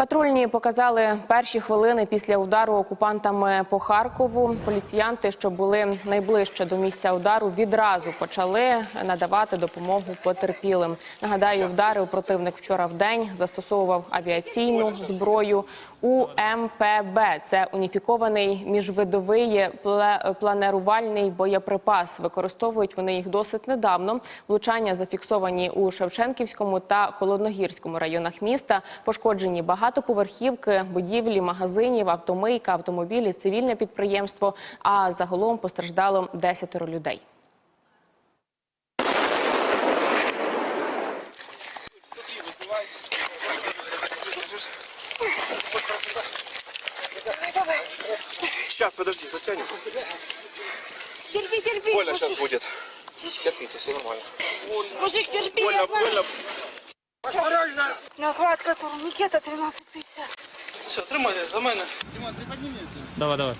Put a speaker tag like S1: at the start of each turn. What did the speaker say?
S1: Патрульні показали перші хвилини після удару окупантами по Харкову. Поліціянти, що були найближче до місця удару, відразу почали надавати допомогу потерпілим. Нагадаю, вдарив противник вчора в день, застосовував авіаційну зброю УМПБ. Це уніфікований міжвидовий планерувальний боєприпас. Використовують вони їх досить недавно. Влучання зафіксовані у Шевченківському та Холодногірському районах міста. Пошкоджені багатоповерхівки, будівлі, магазинів, автомийка, автомобілі, цивільне підприємство. А загалом постраждало 10 людей.
S2: Сейчас, подожди, затянем.
S3: Терпи, терпи.
S2: Больно
S3: мужик.
S2: сейчас будет. Терпите, все нормально.
S3: Мужик, терпи,
S2: Больно,
S3: я знаю.
S2: больно. Осторожно!
S3: Накладка турникета 13,50.
S4: Все, тримайтесь за мене.
S5: Давай, давай.